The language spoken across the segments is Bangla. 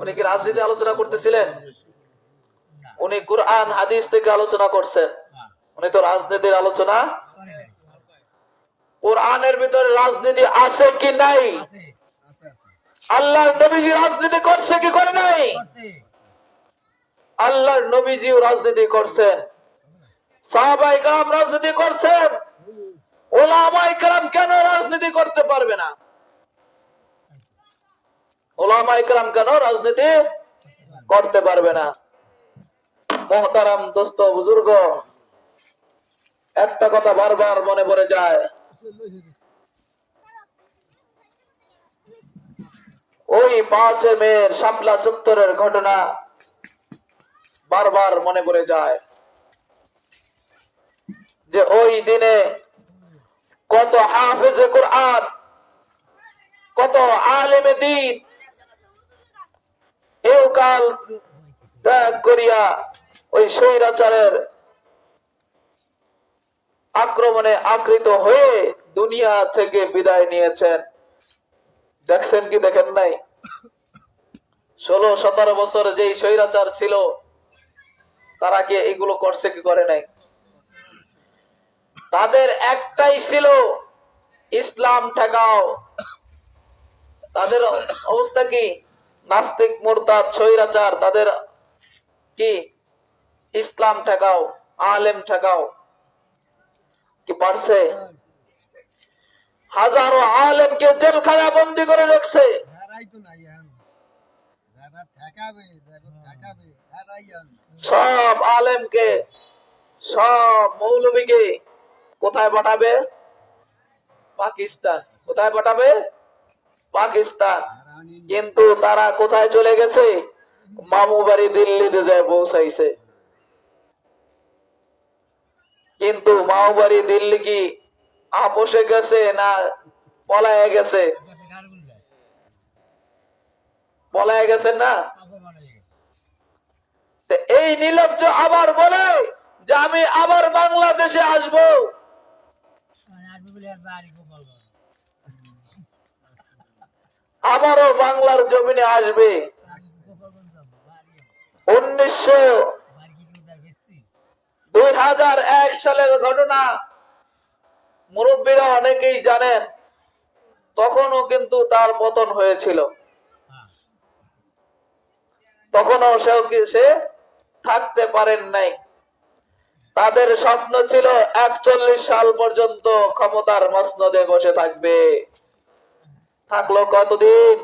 উনি কি রাজনীতি আলোচনা করতেছিলেন? উনি কোরআন, হাদিস থেকে আলোচনা করছেন। উনি তো রাজনীতির আলোচনা কোরআনের ভিতরে রাজনীতি আছে কি নাই? আল্লাহর নবীজি রাজনীতি করছে কি করে নাই? আল্লাহর নবীজিও রাজনীতি করছেন। সাহাবাই কালাম রাজনীতি করছেন। ওলামাই কালাম কেন রাজনীতি করতে পারবে না? ওলামাই কালাম কেন রাজনীতি করতে পারবে না? মহতারাম দোস্ত, বুজুর্গ, একটা কথা বারবার মনে পড়ে যায়। ওই পাঁচ মেয়ের শাপলা চত্বরের ঘটনা বারবার মনে পড়ে যায়। যে ওই দিনে কত হাফেজে কোরআন, কত আলেমে দিন এও কাল ত্যাগ করিয়া ওই স্বৈরাচারের আক্রমণে আকৃত হয়ে দুনিয়া থেকে বিদায় নিয়েছেন। দেখছেন কি দেখেন নাই? ষোলো, সতেরো বছর যেই স্বৈরাচার ছিল, তারা কি এগুলো করছে কি করে নাই? তাদের একটাই ছিল, ইসলাম ঠেকাও। তাদের অবস্থা কি? নাস্তিক মোরতাদ স্বৈরাচার তাদের কি? ইসলাম ঠেকাও আলেম ঠেকাও। কি পারছে? হাজারো আলেমকে জেলখানা বন্দি করে রেখেছে। ঠেকাবে তারাই এখন। সব আলেমকে সব মৌলবীকে কোথায় পাঠাবে? পাকিস্তান। কোথায় পাঠাবে? পাকিস্তান। কিন্তু তারা কোথায় চলে গেছে? মামু বাড়ি দিল্লিতে যায় পৌঁছাইছে। কিন্তু মামু বাড়ি দিল্লি কি আপোষে গেছে না পলায় গেছে? পলায় গেছে না? এই নির্লজ্জ আবার বলে যে আমি আবার বাংলাদেশে আসব। আবারও বাংলার জমিনে আসবে। উনিশশো দুই হাজার এক সালের ঘটনা মুরব্বীরা অনেকেই জানেন, তখনও কিন্তু তার পতন হয়েছিল। তখনও সেও সে থাকতে পারেন নাই। তাদের স্বপ্ন ছিল একচল্লিশ সাল পর্যন্ত ক্ষমতার মসনদে বসে থাকবে। থাকল কতদিন?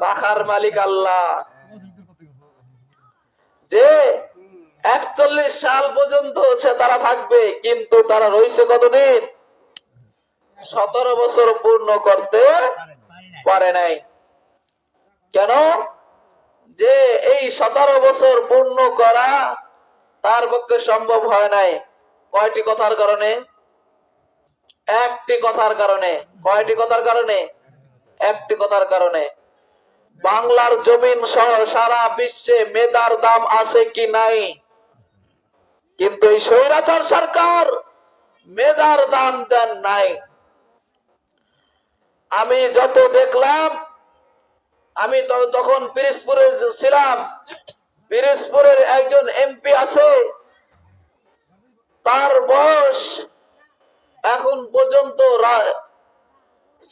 রাখার মালিক আল্লাহ। যে একচল্লিশ সাল পর্যন্ত হচ্ছে তারা থাকবে কিন্তু তারা রয়েছে কতদিন? সতেরো বছর পূর্ণ করতে পারে নাই। কেন? যে এই সতেরো বছর পূর্ণ করা তার পক্ষে সম্ভব হয় নাই। কয়টি কথার কারণে? একটি কথার কারণে, কয়টি কথার কারণে? একটি কথার কারণে। বাংলার জমিন সহ সারা বিশ্বে মেধার দাম আছে কি নাই? কিন্তু এই স্বৈরাচার সরকার মেধার দাম দেন নাই। আমি যত দেখলাম, আমি তখন পিরিসপুরে ছিলাম পিরিসপুরের একজন এমপি আছে, তার বয়স এখন পর্যন্ত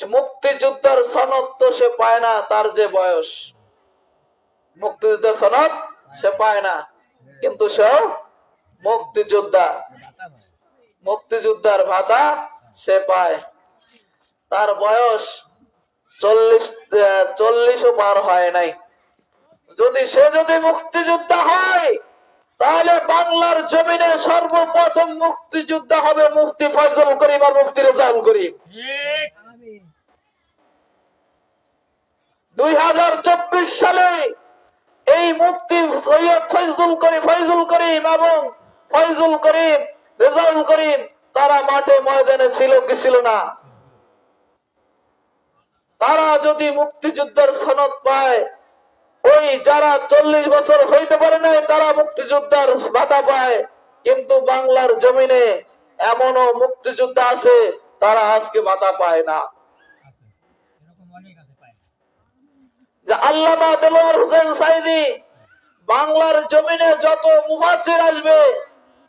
মুক্তিযুদ্ধের সনদ তো সে পায় না, তার যে বয়স। মুক্তিযুদ্ধের সনদ সে পায় না, কিন্তু সে মুক্তিযোদ্ধা। মুক্তিযোদ্ধার ভাতা সে পায়। তার বয়স চল্লিশ চল্লিশও পার হয় নাই। যদি সে যদি মুক্তিযোদ্ধা হয় তাহলে বাংলার জমিনে সর্বপ্রথম মুক্তিযোদ্ধা হবে মুফতি ফজল করিম আর মুফতি রেজাউল করিম। দুই হাজার চব্বিশ সালে এই মুফতি সৈয়দ ফৈজুল করিম ফৈজুল করিম এবং ফৈজুল করিম, রেজাউল করিম, তারা মাঠে ময়দানে ছিল কি ছিল না? তারা যদি মুক্তিযুদ্ধের সনদ পায় ওই যারা চল্লিশ বছর হইতে পারে নাই, তারা মুক্তিযোদ্ধার ভাতা পায়। কিন্তু বাংলার জমিনে এমনও মুক্তিযোদ্ধা আছে, তারা আজকে ভাতা পায় না। আল্লামা দেলোয়ার হোসেন সাইদি, বাংলার জমিনে যত মুফাসির আসবে,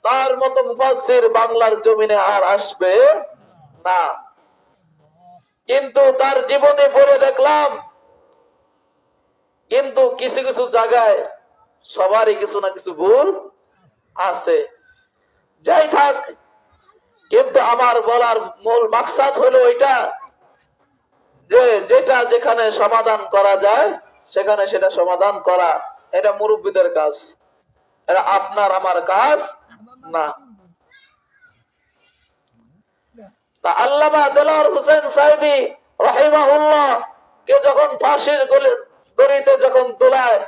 তার মতো মুফাসির বাংলার জমিনে আর আসবে না। কিন্তু তার জীবনে পড়ে দেখলাম কিন্তু কিছু কিছু জায়গায় সবারই কিছু না কিছু ভুল আছে। যাই থাক, কিন্তু আমার বলার মূল মাকসাদ হলো এটা যে, যেটা যেখানে সমাধান করা যায়, সেখানে সেটা সমাধান করা। এটা মুরব্বীদের কাজ। এটা আপনার, আমার কাজ না। তা আল্লামা দেলার হোসেন সাইদি রহিমাহুল্লাহ কে যখন ফাঁসির দড়িতে যখন তোলায়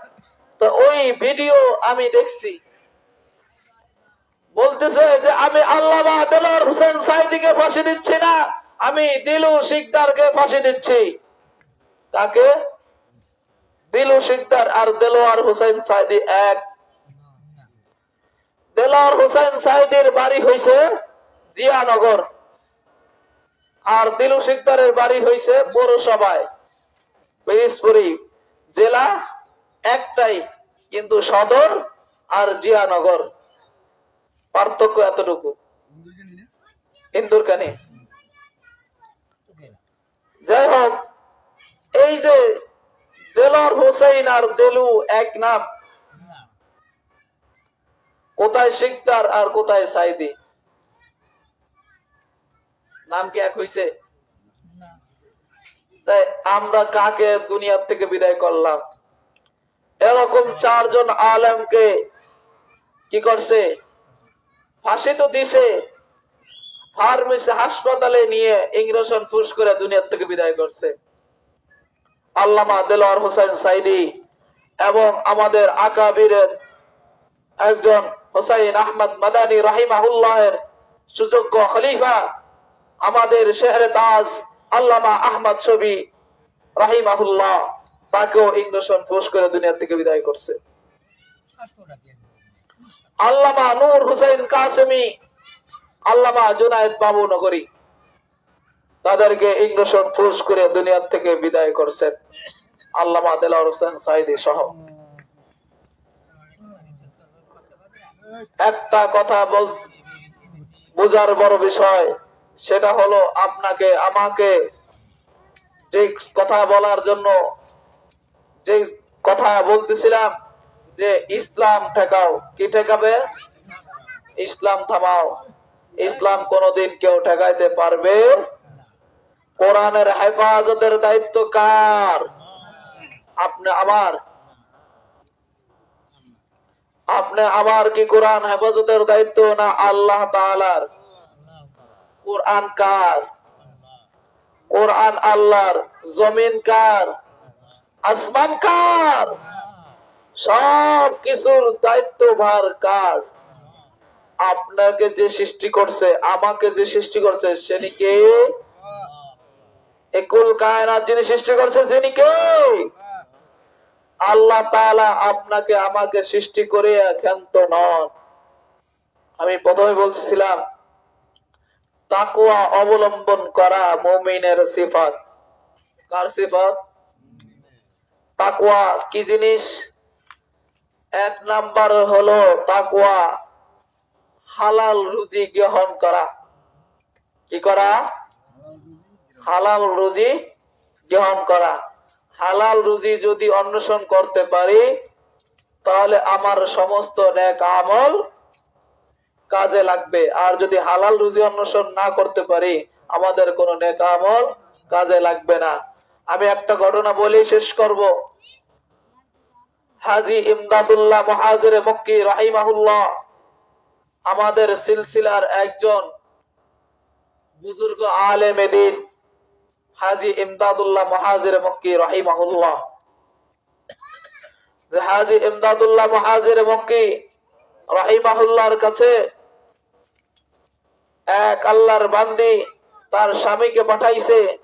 তো ওই ভিডিও আমি দেখছি। বলতেছে যে আমি আল্লামা দেলার হোসেন সাইদিকে ফাঁসি দিচ্ছি না, আমি দিলু শিকদারকে ফাঁসি দিচ্ছি। তাকে দিলু শিকদার আর দেলোয়ার হোসেন সাইদি এক। দেলোয়ার হোসেন সাইদির বাড়ি হইছে জিয়ানগর। আর দিলু শিকদারের বাড়ি হইছে পৌরসভায় পিরিসপুরি জেলা একটাই, কিন্তু সদর আর জিয়ানগর। পার্থক্য এতটুকু। ইন্দুরকানি। যাই হোক, এই যে দেলর হোসেন আর দেলু এক নাম। কোথায় শিকদার আর কোথায় সাইদি? নাম কি এক হইছে? তাই আমরা কাকে দুনিয়ার থেকে বিদায় করলাম? এরকম চারজন আলেমকে কি করছে? ফাঁসি তো দিছে। ফার্মেসি, হাসপাতালে নিয়ে ইংরেশন ফুস করে দুনিয়ার থেকে বিদায় করছে। আল্লামা দেলোয়ার হোসেন সাইদি এবং আমাদের আকাবিরের একজন হোসাইন আহমদ মাদানী রাহিমাহুল্লাহের সুযোগ্য খলিফা, আমাদের শেহরে তাজ আল্লামা আহমদ ছবি রাহিমাহুল্লাহ, তাকেও ইংরেশন ফুস করে দুনিয়া থেকে বিদায় করছে। আল্লামা নূর হুসাইন কাসেমি, আল্লামা জুনায়েদ বাবু নগরী, তাদেরকে ইংরেশন ফুস করে দুনিয়া থেকে বিদায় করছেন আল্লামা দেলার হোসেন সাইদি সহ। একটা কথা বল বোঝার বড় বিষয় সেটা হলো আপনাকে, আমাকে যে কথা বলার জন্য, যে কথা বলতেছিলাম যে ইসলাম ঠেকাও, কি ঠেকাবে? ইসলাম থামাও। ইসলাম কোনদিন কেউ ঠেকাইতে পারবে? কোরআনের হেফাজতের দায়িত্ব কার? আপনি আমার। আপনি আমার কি কোরআন হেফাজতের দায়িত্ব না আল্লাহ তাআলার? কোরআন কার? কোরআন আল্লাহর জমিন কার? আসমান কার? সব কিছুর দায়িত্ব ভার কার? আপনাকে যে সৃষ্টি করছে, আমাকে যে সৃষ্টি করছে, সেনি কে? একুল কায়নাত যিনি সৃষ্টি করছে তিনি কে? আল্লাহ তাআলা আপনাকে আমাকে সৃষ্টি করে ক্ষান্ত নন। আমি প্রথমে বলছিলাম তাকুয়া অবলম্বন করা মুমিনের সিফাত। কার সিফাত? তাকুয়া কি জিনিস? এক নাম্বার হলো তাকুয়া হালাল রুজি গ্রহণ করা। কি করা? হালাল রুজি গ্রহণ করা। হালাল রুজি যদি অন্বেষণ করতে পারি, তাহলে আমার সমস্ত ন্যাক আমল কাজে লাগবে। আর যদি হালাল রুজি অন্বেষণ না করতে পারি, আমাদের কোন নেক আমল কাজে লাগবে না। আমি একটা ঘটনা বলেই শেষ করব। হাজি ইমদাদুল্লাহ মহাজের মক্কি রাহিমাহুল্লাহ, আমাদের সিলসিলার একজন বুজুর্গ আলেমে দিন হাজি ইমদাদুল্লাহ মহাজির মক্কি রাহিমাহুল্লাহ। হাজি ইমদাদুল্লাহ মহাজির মক্কি রাহিমাহুল্লাহর কাছে এক আল্লাহর বান্দি তার স্বামীকে পাঠাইছে।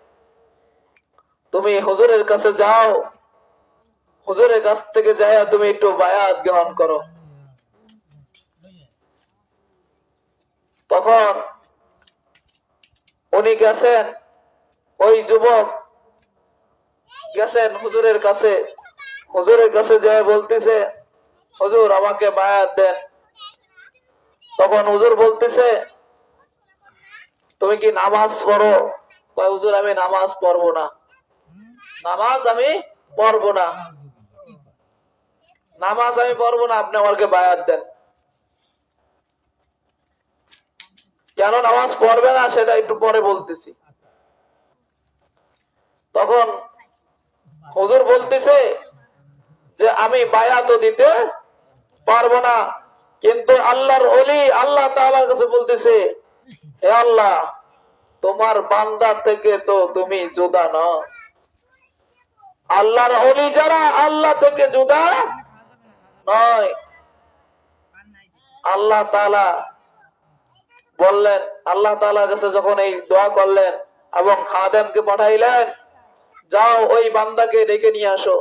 তুমি হুজুরের কাছে যাও। হুজুরের কাছ থেকে যাই তুমি একটু বায়াত গ্রহণ করো। তখন উনি গেছেন, ওই যুবক গেছেন হুজুরের কাছে। হুজুরের কাছে যায় বলতেছে, হুজুর, আমাকে বায়াত দেন। তখন হুজুর বলতেছে তুমি কি নামাজ পড়ো? হুজুর, আমি নামাজ পড়ব না। নামাজ আমি পড়ব না। নামাজ আমি পড়ব না, আপনি আমাকে বায়াত দেন। কেন নামাজ পড়বে না, সেটা একটু পরে বলতেছি। তখন হুজুর বলতেছে যে, আমি বায়াতও দিতে পারব না, কিন্তু আল্লাহর অলি আল্লাহ তাআলার কাছে বলতেছে হে আল্লাহ, তোমার বান্দা থেকে তো তুমি জুদা ন আল্লাহর অলি যারা, আল্লাহ থেকে জুদা নয়। আল্লাহ তাআলা বললেন, আল্লাহ তাআলার কাছে যখন এই দোয়া করলেন এবং খাদেমকে পাঠাইলেন, যাও ওই বান্দাকে ডেকে নিয়ে আসো।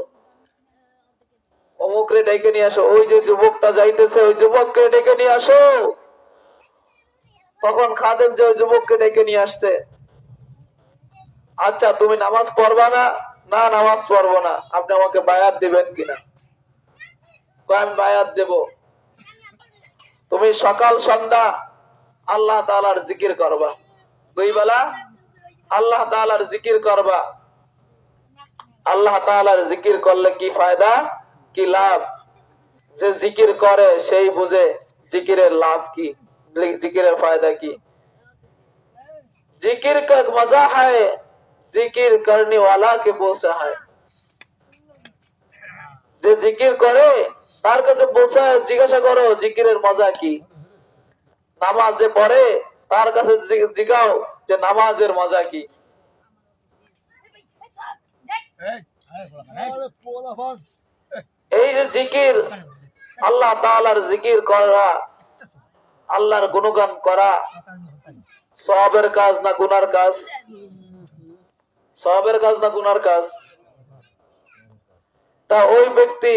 অমুকরে ডেকে নিয়ে আসো। ওই যে যুবকটা যাইতেছে, ওই যুবককে ডেকে নিয়ে আসো। তখন খাদেম যে যুবককে ডেকে নিয়ে আসছে। আচ্ছা তুমি নামাজ পড়বা না? না, নামাজ পড়ব না। আপনি আমাকে বায়াত দিবেন কিনা? আমি বায়াত দেব। তুমি সকাল, সন্ধ্যা আল্লাহ তাআলার জিকির করবা। দুই বেলা আল্লাহ তাআলার জিকির করবা। আল্লাহ তাআলার জিকির করলে কি ফায়দা? কি লাভ? যে জিকির করে, সেই বুঝে জিকিরের লাভ কি? জিকিরের ফায়দা কি जिक्र का मजा है जिक्र करने वाला के बोसा है যে জিকির করে তার কাছে বোঝা জিজ্ঞাসা করো জিকিরের মজা কি নামাজ যে পড়ে তার কাছে জি- জিগাও যে নামাজের মজা কি আরে পোলা ভাগ এই যে জিকির আল্লাহ তাআলার জিকির করা আল্লাহর গুণগান করা সবের কাজ না গুনার কাজ? সবের কাজ না গুনার কাজ? তা ওই ব্যক্তি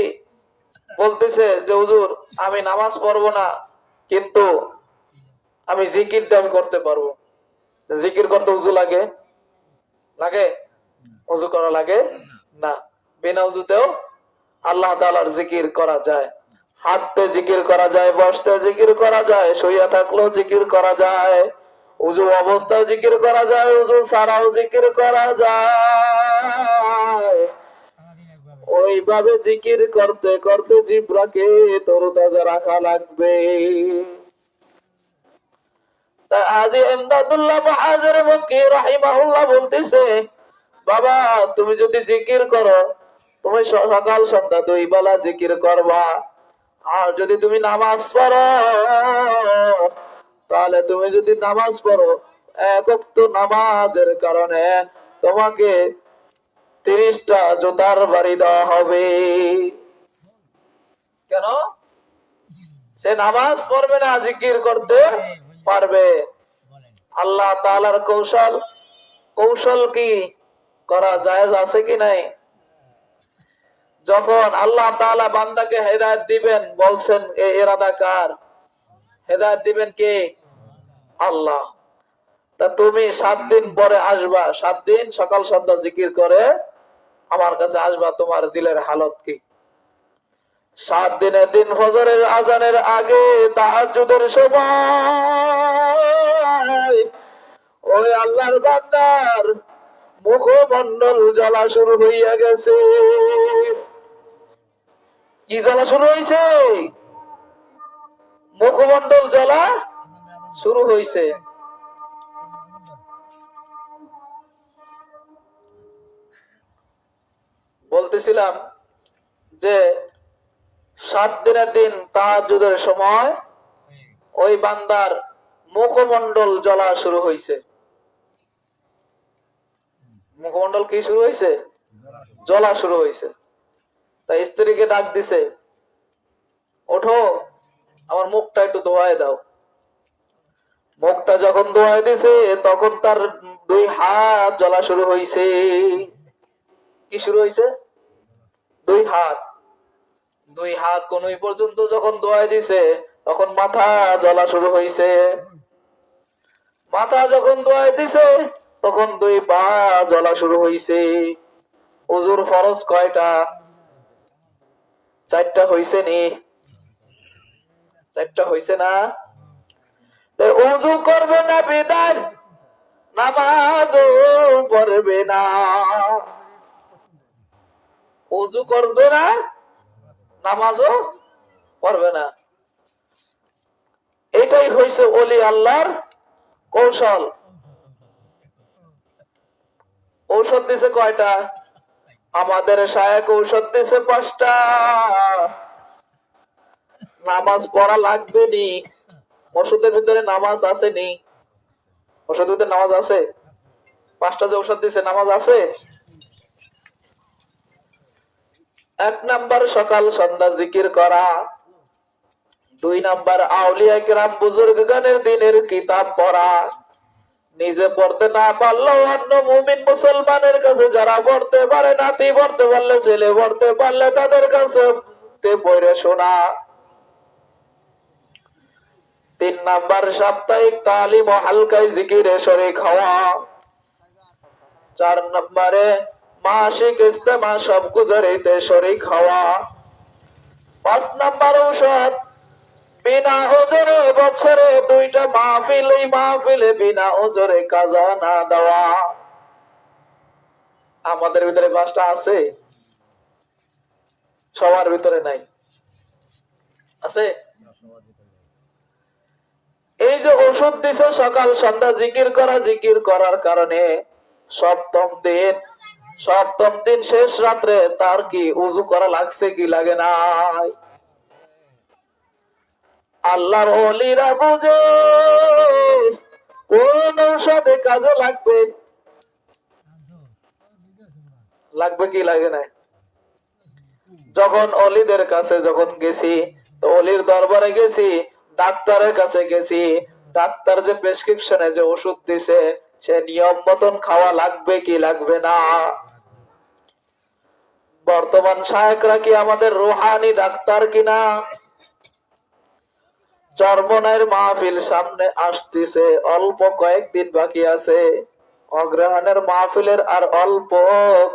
বলতেছে যে, হুজুর, আমি নামাজ পড়ব না, কিন্তু আমি জিকিরটা আমি করতে পারব। জিকির করতে উজু লাগে? লাগে? উজু করা লাগে? না। বিনা উজুতেও আল্লাহ তাআলার জিকির করা যায়। হাঁটতে জিকির করা যায়, বসতে জিকির করা যায় শুয়ে থাকলেও জিকির করা যায়। উজু অবস্থাও জিকির করা যায়, উজু ছাড়াও জিকির করা যায়। ওইভাবে জিকির করতে করতে জিব্রাকে তরুতাজা রাখা লাগবে। আজি এমদাদুল্লাহ মহাজের মক্কি রাহিমাহুল্লাহ বলতেছে, বাবা, তুমি যদি জিকির করো, তুমি সকাল সন্ধ্যা দুই বেলা জিকির করবা। আর যদি তুমি নামাজ পড়ো, তাহলে তুমি যদি নামাজ পড়ো নামাজের কারণে তোমাকে তিরিশটা জোতার বাড়ি দেওয়া হবে। কেন? সে নামাজ পড়বে না, জিকির করতে পারবে। আল্লাহ তাআলার কৌশল কৌশল কি? করা জায়েজ আছে কি নাই? যখন আল্লাহ তাআলা বান্দাকে হেদায়েত দিবেন, বলছেন, এ ইরাদা কার? হেদায়েত দিবেন কে? আল্লাহ। তা তুমি সাত দিন পরে আসবা। সাত দিন সকাল সন্ধ্যা জিকির করে আমার কাছে আসবা, তোমার দিলের হালত কি? সাত দিনের দিন ফজরের আজানের আগে তাহাজ্জুদের সময় ওই আল্লাহর বান্দার মুখমন্ডল জ্বলা শুরু হইয়া গেছে। কি জ্বলা শুরু হইছে? মুখমন্ডল জ্বলা শুরু হইছে। বলতেছিলাম যে, সাত দিনের দিন তাহাজ্জুদের সময় ওই বান্দার মুখমন্ডল জ্বলা শুরু হয়েছে মুখমন্ডল কি শুরু হয়েছে জ্বলা শুরু হইছে। তা স্ত্রীকে ডাক দিছে, ওঠো, আমার মুখটা একটু ধোয়ায় দাও। মুখটা যখন ধোয়ায় দিছে, তখন তার দুই হাত জ্বলা শুরু হইছে। কি শুরু হইছে? দুই হাত। দুই হাত কোন পর্যন্ত যখন দোয়াই দিছে, তখন মাথা জ্বলা শুরু হইছে। মাথা যখন দোয়াই দিছে, তখন দুই পা জ্বলা শুরু হইছে। উজুর ফরজ কয়টা? চারটা হইছে নি? চারটা হইছে না? উজু করবে না বিদায়, নামাজও পড়বে না। উজু করবে না, নামাজও পড়বে না। এটাই হয়েছে ওলি আল্লাহর কৌশল। ঔষধ দিছে কয়টা? আমাদের শায়ক ঔষধ দিছে পাঁচটা। নামাজ পড়া লাগবে নি ওষুধের ভিতরে নামাজ আছে নি ওষুধের ভিতরে নামাজ আছে? পাঁচটা যে ঔষধ দিছে, নামাজ আছে? এক নাম্বার সকাল সন্ধ্যা জিকির করা। দুই নাম্বার আউলিয়া কিরাম বুজুর্গ গানের দিনের কিতাব পড়া। নিজে পড়তে না পারলেও অন্য মুমিন মুসলমানের কাছে যারা পড়তে পারে, নাতি পড়তে পারলে, ছেলে পড়তে পারলে তাদের কাছে পড়ে শোনা। তিন নাম্বার, সাপ্তাহিক তালিম ও হালকাই জিকিরে শরিক হওয়া। চার নম্বরে, মাসিক ইস্তেমা সব গুজারিতে শরিক হওয়া। পাঁচ নাম্বার ঔষধ বিনা ওজরে বছরে দুইটা মাহফিল, এই মাহফিলে বিনা ওজরে কাজা না দেওয়া। আমাদের ভিতরে পাঁচটা আছে? সবার ভিতরে নাই। আছে? এই যে ওষুধ দিছে, সকাল সন্ধ্যা জিকির করা, জিকির করার কারণে সপ্তম দিন সপ্তম দিন শেষ রাত্রে তার কি উজু করা লাগছে কি লাগে নাই? আল্লাহর অলিরা বুঝে। কোন ঔষধে কাজে লাগবে? লাগবে কি, লাগে না যখন অলিদের কাছে যখন গেছি, তো অলির দরবারে গেছি, ডাক্তারের কাছে গেছি। ডাক্তার যে প্রেসক্রিপশনে যে ওষুধ দিছে, সে নিয়ম মতন খাওয়া লাগবে কি লাগবে না? বর্তমান সহায়করা কি আমাদের রোহানি ডাক্তার কিনা? চর্মনের মাহফিল সামনে আসতেছে, অল্প কয়েকদিন বাকি আছে। অগ্রহণের মাহফিলের আর অল্প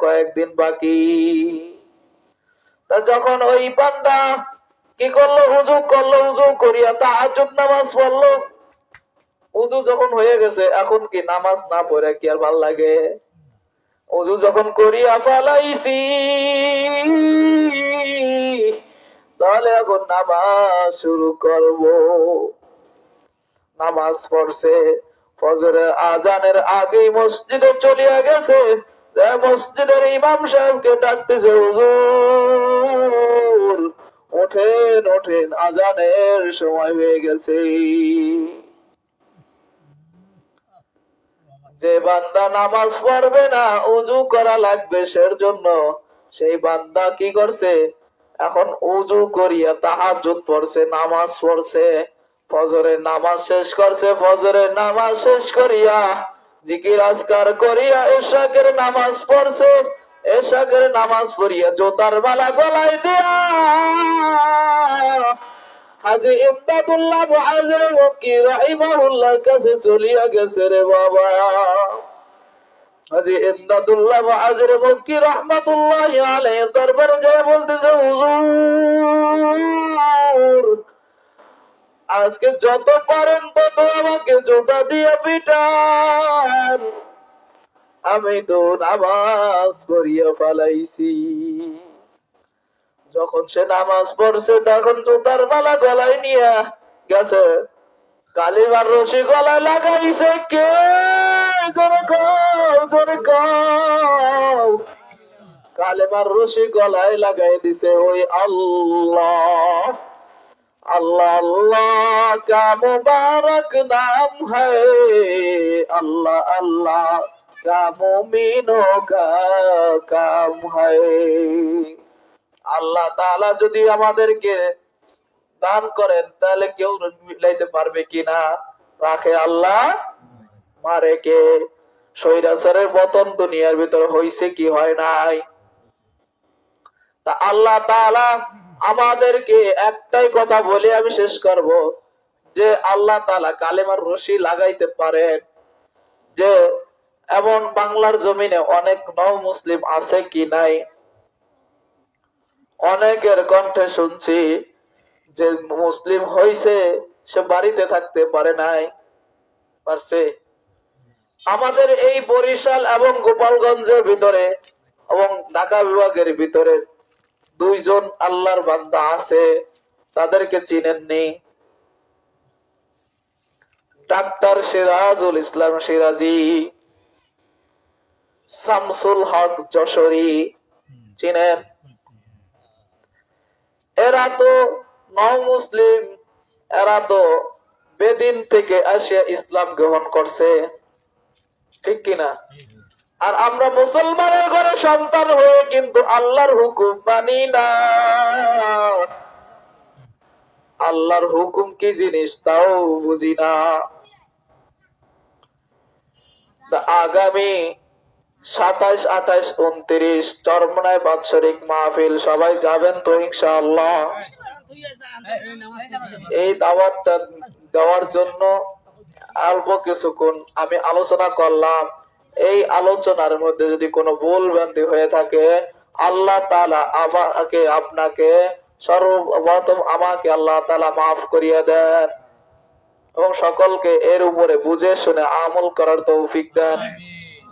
কয়েকদিন বাকি। তা যখন ওই বান্দা কি করল? উজু করল, উজু করিয়া তাহাজ্জুদ নামাজ পড়ল। উজু যখন হয়ে গেছে, এখন কি নামাজ না পড়ে কি আর ভালো লাগে? উজু যখন করিয়া ফালাইছি তাহলে এখন নামাজ শুরু করব। নামাজ পড়ছে ফজরের আজানের আগেই মসজিদে চলিয়া গেছে। মসজিদের ইমাম সাহেবকে ডাকতেছে, হুজুর, ওঠেন ওঠেন আজানের সময় হয়ে গেছে। যে বান্দা নামাজ পড়বে না উজু করা লাগবে সের জন্য। সেই বান্দা কি করছে? এখন উজু করিয়া তাহাজ্জুদ পড়ছে, নামাজ পড়ছে ফজরের নামাজ শেষ করছে ফজরের নামাজ শেষ করিয়া জিকির আজকার করিয়া এশাকের নামাজ পড়ছে, এশাকের নামাজ পড়িয়া জোতার মালা গলায় দিয়া। হাজি ইমদাদুল্লাহ মুআজির মক্কি রাহিমাহুল্লাহর কাছে চলিয়া গেছে রে বাবা। যায় বলতেছে আজকে যত পারেন তত আমাকে জোতা দিয়ে পিটান। আমি তো নামাজ পড়িয়া ফালাইছি। যখন সে নামাজ পড়ছে, তখন জুতার বালা গলায় নিয়ে গেছে। কালিমার রশি গলায় লাগাইছে কে? জোরে কও, জোরে কও। কালেমার রশি গলায় লাগাই দিছে ওই আল্লাহ अल्लाह अल्लाह का मुबारक नाम है अल्लाह अल्लाह का मुमिनों का काम है আল্লাহ তাআলা যদি আমাদেরকে দান করেন তাহলে কেউ মিলাইতে পারবে কিনা রাখে আল্লাহ মারে কে? সৈরাচারের পতন দুনিয়ার ভিতরে হইছে কি হয় নাই? তা আল্লাহ তাআলা আমাদেরকে একটাই কথা বলে আমি শেষ করব, যে আল্লাহ তাআলা কালেমার রশি লাগাইতে পারেন। যে এমন বাংলার জমিনে অনেক নও মুসলিম আছে কি নাই? অনেকের কণ্ঠে শুনছি যে মুসলিম হইছে, সে বাড়িতে থাকতে পারে নাই। পারছে? আমাদের এই বরিশাল এবং গোপালগঞ্জের ভিতরে এবং ঢাকা বিভাগের ভিতরে দুইজন আল্লাহর বান্দা আছে, তাদেরকে চিনেননি। ডাক্তার সিরাজুল ইসলাম সিরাজি, শামসুল হক যশোরী চিনেন। এরা তো নও মুসলিম এরা তো বেদিন থেকে আসিয়া ইসলাম গ্রহণ করছে। ঠিক কিনা? আর আমরা মুসলমানের ঘরে সন্তান হয়ে কিন্তু আল্লাহর হুকুম মানি না। আল্লাহর হুকুম কি জিনিস তাও বুঝি না। আগামী সাতাইশ, আঠাইশ, উনত্রিশ চরমনায় বাৎসরিক মাহফিল, সবাই যাবেন তো ইনশাআল্লাহ। এই দাওয়াতটা দেওয়ার জন্য অল্প কিছুক্ষণ আমি আলোচনা করলাম। এই আলোচনার মধ্যে যদি কোনো ভুল ভ্রান্তি হয়ে থাকে আল্লাহ তালা আমাকে আপনাকে সর্বপ্রথম আমাকে আল্লাহ তালা মাফ করিয়ে দেন এবং সকলকে এর উপরে বুঝে শুনে আমল করার তৌফিক দেন।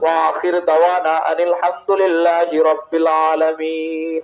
ওয়া আখির দাওয়ানা আনিল হামদুলিল্লাহি রাব্বিল আলামিন।